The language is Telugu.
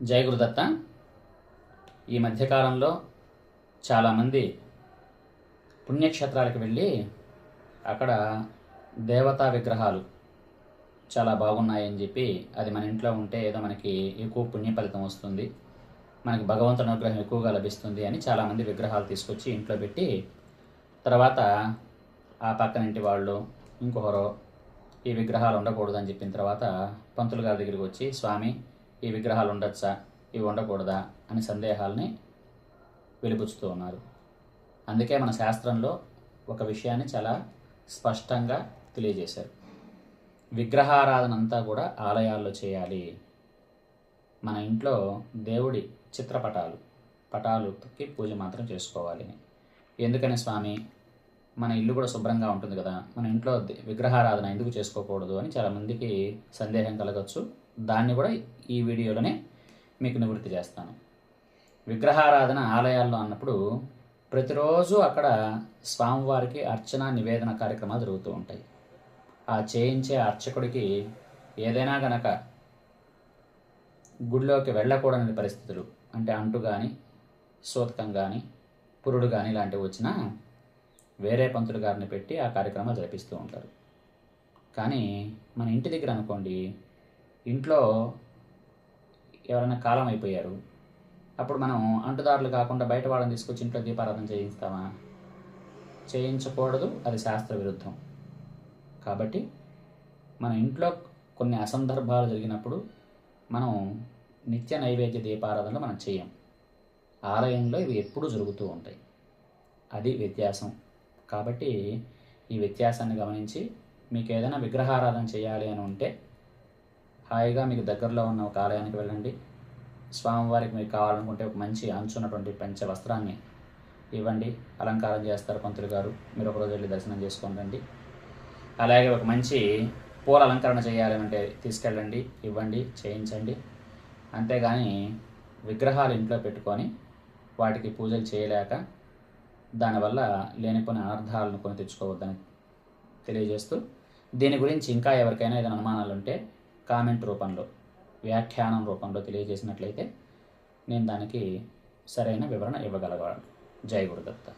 జై గురుదత్త. ఈ మధ్యకాలంలో చాలామంది పుణ్యక్షేత్రాలకు వెళ్ళి అక్కడ దేవతా విగ్రహాలు చాలా బాగున్నాయని చెప్పి అది మన ఇంట్లో ఉంటే ఏదో మనకి ఎక్కువ పుణ్య ఫలితం వస్తుంది. మనకి భగవంతుని అనుగ్రహం ఎక్కువగా లభిస్తుంది అని చాలామంది విగ్రహాలు తీసుకొచ్చి ఇంట్లో పెట్టి తర్వాత ఆ పక్కనింటి వాళ్ళు ఇంకొకరు ఈ విగ్రహాలు ఉండకూడదు అని చెప్పిన తర్వాత పంతులు గారి దగ్గరికి వచ్చి స్వామి ఈ విగ్రహాలు ఉండొచ్చా? ఇవి ఉండకూడదా? అని సందేహాల్ని వెలిపుచ్చుతూ ఉన్నారు. అందుకే మన శాస్త్రంలో ఒక విషయాన్ని చాలా స్పష్టంగా తెలియజేశారు. విగ్రహారాధన అంతా కూడా ఆలయాల్లో చేయాలి. మన ఇంట్లో దేవుడి చిత్రపటాలు పటాలుకి పూజ మాత్రం చేసుకోవాలి. అని. ఎందుకని స్వామి? మన ఇల్లు కూడా శుభ్రంగా ఉంటుంది కదా. మన ఇంట్లో విగ్రహారాధన ఎందుకు చేసుకోకూడదు అని చాలామందికి సందేహం కలగచ్చు. దాన్ని కూడా ఈ వీడియోలోనే మీకు నివృత్తి చేస్తాను. విగ్రహారాధన ఆలయాల్లో అన్నప్పుడు ప్రతిరోజు అక్కడ స్వామివారికి అర్చన నివేదన కార్యక్రమాలు జరుగుతూ ఉంటాయి. ఆ చేయించే అర్చకుడికి ఏదైనా గనక గుడిలోకి వెళ్ళకూడని పరిస్థితులు అంటే అంటు కానీ సూతకం కానీ పురుడు కానీ ఇలాంటివి వచ్చినా వేరే పంతులు గారిని పెట్టి ఆ కార్యక్రమాలు జరిపిస్తూ ఉంటారు. కానీ మన ఇంటి దగ్గర అనుకోండి ఇంట్లో ఎవరైనా కాలం అయిపోయారు అప్పుడు మనం అంటుదారులు కాకుండా బయట వాళ్ళని తీసుకొచ్చి ఇంట్లో దీపారాధన చేయిస్తామా? చేయించకూడదు అది శాస్త్ర విరుద్ధం కాబట్టి మన ఇంట్లో కొన్ని అసందర్భాలు జరిగినప్పుడు మనం నిత్య నైవేద్య దీపారాధనలు మనం చేయం. ఆలయంలో ఇవి ఎప్పుడూ జరుగుతూ ఉంటాయి. అది వ్యత్యాసం. కాబట్టి ఈ వ్యత్యాసాన్ని గమనించి మీకు ఏదైనా విగ్రహారాధన చేయాలి అని ఉంటే హాయిగా మీకు దగ్గరలో ఉన్న ఒక ఆలయానికి వెళ్ళండి. స్వామివారికి మీకు కావాలనుకుంటే ఒక మంచి అంచున్నటువంటి పంచ వస్త్రాన్ని ఇవ్వండి. అలంకారం చేస్తారు పంతులు గారు. మీరు ఒకరోజు వెళ్ళి దర్శనం చేసుకొని రండి. అలాగే ఒక మంచి పూల అలంకరణ చేయాలి అంటే తీసుకెళ్ళండి ఇవ్వండి చేయించండి. అంతేగాని విగ్రహాలు ఇంట్లో పెట్టుకొని వాటికి పూజలు చేయలేక దానివల్ల లేనిపోని అనర్థాలను కొని తెచ్చుకోవద్దని తెలియజేస్తూ దీని గురించి ఇంకా ఎవరికైనా ఏదైనా అనుమానాలు ఉంటే కామెంట్ రూపంలో వ్యాఖ్యానం రూపంలో తెలియజేసినట్లయితే నేను దానికి సరైన వివరణ ఇవ్వగలగాను జై గురుదత్త.